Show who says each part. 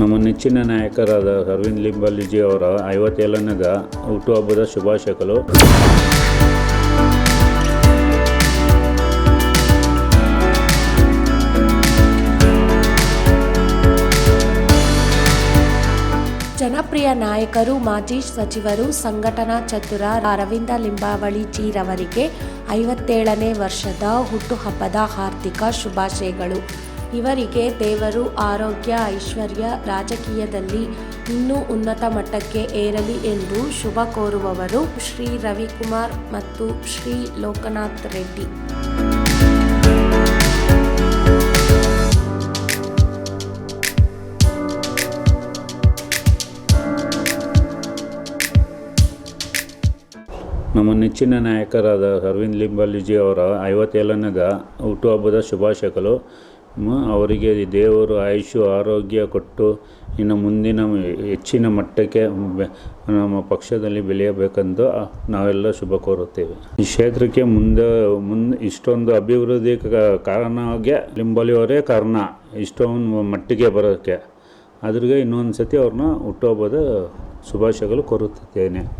Speaker 1: ನಮ್ಮ ನೆಚ್ಚಿನ ನಾಯಕರಾದ ಅರವಿಂದ್ ಲಿಂಬಾಲಿಜಿ ಅವರ ಐವತ್ತೇಳನೇದ ಹುಟ್ಟುಹಬ್ಬದ ಶುಭಾಶಯಗಳು.
Speaker 2: ಜನಪ್ರಿಯ ನಾಯಕರು, ಮಾಜಿ ಸಚಿವರು, ಸಂಘಟನಾ ಚತುರ ಅರವಿಂದ ಲಿಂಬಾವಳಿ ಜೀರವರಿಗೆ ಐವತ್ತೇಳನೇ ವರ್ಷದ ಹುಟ್ಟುಹಬ್ಬದ ಹಾರ್ದಿಕ ಶುಭಾಶಯಗಳು. ಇವರಿಗೆ ದೇವರು ಆರೋಗ್ಯ, ಐಶ್ವರ್ಯ, ರಾಜಕೀಯದಲ್ಲಿ ಇನ್ನೂ ಉನ್ನತ ಮಟ್ಟಕ್ಕೆ ಏರಲಿ ಎಂದು ಶುಭ ಕೋರುವವರು ಶ್ರೀ ರವಿಕುಮಾರ್ ಮತ್ತು ಶ್ರೀ ಲೋಕನಾಥ್ ರೆಡ್ಡಿ.
Speaker 1: ನಮ್ಮ ನೆಚ್ಚಿನ ನಾಯಕರಾದ ಅರವಿಂದ್ ಲಿಂಬಾಲಿಜಿ ಅವರ ಐವತ್ತೇಳನಗ ಹುಟ್ಟುಹಬ್ಬದ ಶುಭಾಶಯಗಳು. ಅವರಿಗೆ ದೇವರು ಆಯುಷು, ಆರೋಗ್ಯ ಕೊಟ್ಟು ಇನ್ನು ಮುಂದಿನ ಹೆಚ್ಚಿನ ಮಟ್ಟಕ್ಕೆ ನಮ್ಮ ಪಕ್ಷದಲ್ಲಿ ಬೆಳೆಯಬೇಕೆಂದು ನಾವೆಲ್ಲ ಶುಭ ಕೋರುತ್ತೇವೆ. ಈ ಕ್ಷೇತ್ರಕ್ಕೆ ಮುಂದೆ ಮುಂದೆ ಇಷ್ಟೊಂದು ಅಭಿವೃದ್ಧಿ ಕಾರಣಕ್ಕೆ ಕಾರಣವಾಗಿ ಲಿಂಬಾಲಿ ಅವರೇ ಕಾರಣ ಇಷ್ಟೊಂದು ಮಟ್ಟಿಗೆ ಬರೋಕ್ಕೆ. ಅದ್ರಿಗೆ ಇನ್ನೊಂದು ಸತಿ ಅವ್ರನ್ನ ಹುಟ್ಟುಹಬ್ಬದ ಶುಭಾಶಯಗಳು ಕೋರುತ್ತಿದ್ದೇನೆ